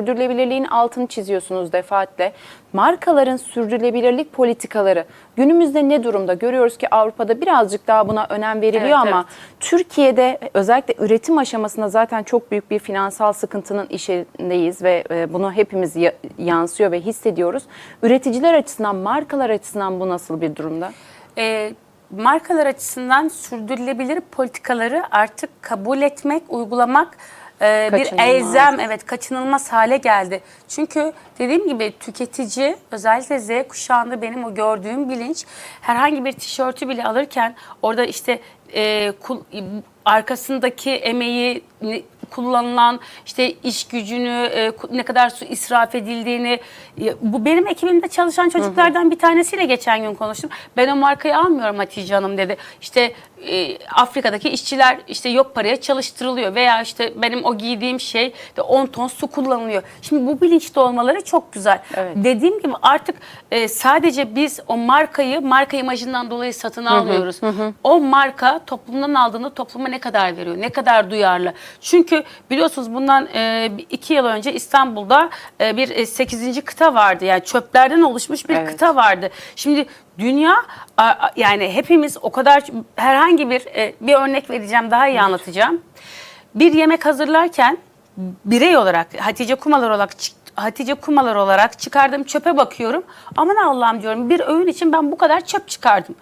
Sürdürülebilirliğin altını çiziyorsunuz defaatle. Markaların sürdürülebilirlik politikaları günümüzde ne durumda? Görüyoruz ki Avrupa'da birazcık daha buna önem veriliyor Evet, ama evet. Türkiye'de özellikle üretim aşamasında zaten çok büyük bir finansal sıkıntının içindeyiz ve e, bunu hepimiz ya- yansıyor ve hissediyoruz. Üreticiler açısından, markalar açısından bu nasıl bir durumda? e, markalar açısından sürdürülebilir politikaları artık kabul etmek, uygulamak e, bir Kaçınılmaz. elzem, evet kaçınılmaz hale geldi. Çünkü dediğim gibi tüketici özellikle Z kuşağında benim o gördüğüm bilinç herhangi bir tişörtü bile alırken orada işte e, kul- arkasındaki emeği kullanılan işte iş gücünü e, ne kadar su israf edildiğini e, bu benim ekibimde çalışan çocuklardan bir tanesiyle geçen gün konuştum. Ben o markayı almıyorum Hatice Hanım dedi. İşte e, Afrika'daki işçiler işte yok paraya çalıştırılıyor veya işte benim o giydiğim şey de 10 ton su kullanılıyor. Şimdi bu bilinçli olmaları çok güzel. Evet. Dediğim gibi artık e, sadece biz o markayı marka imajından dolayı satın almıyoruz. O marka toplumdan aldığında topluma ne kadar veriyor, ne kadar duyarlı. Çünkü biliyorsunuz bundan e, iki yıl önce İstanbul'da e, bir e, 8. kıta vardı. Yani çöplerden oluşmuş bir Evet. kıta vardı. Şimdi dünya a- a- yani hepimiz o kadar herhangi bir e, bir örnek vereceğim daha iyi anlatacağım. Bir yemek hazırlarken birey olarak Hatice Kumalar olarak Hatice Kumalar olarak çıkardığım çöpe bakıyorum. Aman Allah'ım diyorum bir öğün için ben bu kadar çöp çıkardım.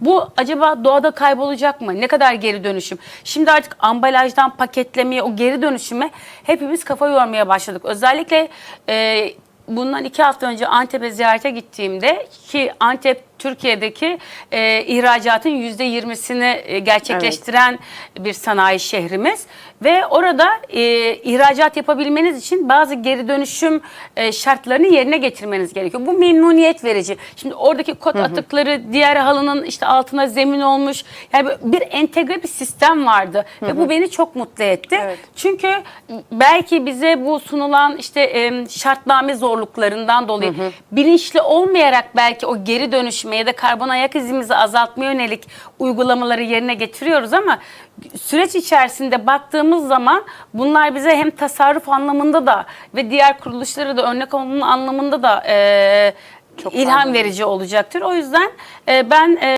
Bu acaba doğada kaybolacak mı? Ne kadar geri dönüşüm? Şimdi artık ambalajdan paketlemeye, o geri dönüşüme hepimiz kafa yormaya başladık. Özellikle e, bundan iki hafta önce Antep'e ziyarete gittiğimde ki Antep Türkiye'deki e, ihracatın yüzde yirmisini e, gerçekleştiren bir sanayi şehrimiz ve orada e, ihracat yapabilmeniz için bazı geri dönüşüm e, şartlarını yerine getirmeniz gerekiyor. Bu memnuniyet verici. Şimdi oradaki kot atıkları diğer halının işte altına zemin olmuş. Yani bir entegre bir sistem vardı ve bu beni çok mutlu etti. Evet. Çünkü belki bize bu sunulan işte e, şartname zorluklarından dolayı bilinçli olmayarak belki o geri dönüşüme ya da karbon ayak izimizi azaltmaya yönelik uygulamaları yerine getiriyoruz ama süreç içerisinde baktığımız zaman bunlar bize hem tasarruf anlamında da ve diğer kuruluşlara da örnek olmanın anlamında da e, Çok ilham faydalı. verici olacaktır. O yüzden e, ben e,